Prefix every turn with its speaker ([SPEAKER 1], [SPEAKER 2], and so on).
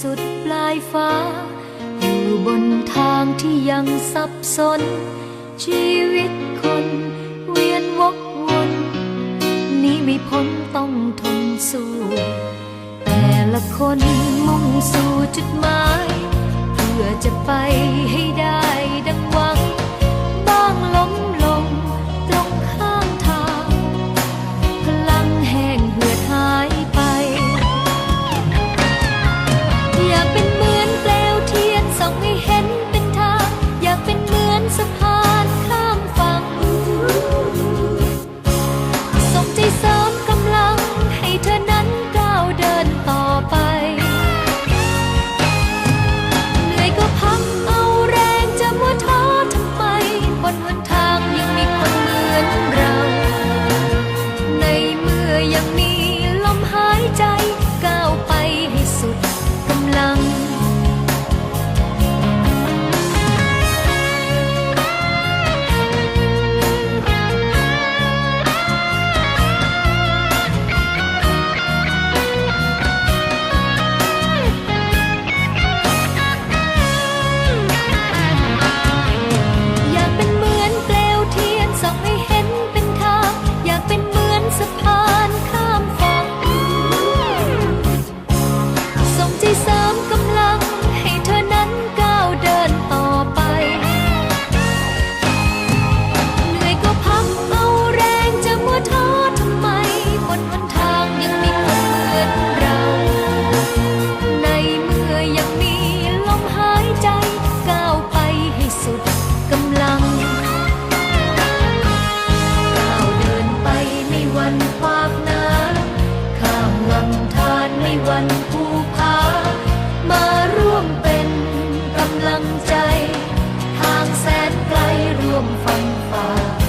[SPEAKER 1] สุดปลายฟ้า อยู่บนทางที่ยังสับสน ชีวิตคนเวียนวกวนนี้ไม่พ้นต้องทนสู้ แต่ละคนมุ่งสู่จุดหมาย เพื่อจะไปให้ได้ we had. วันภูพามาร่วมเป็นกำลังใจ ทางแสนไกลร่วมฟังฝ่า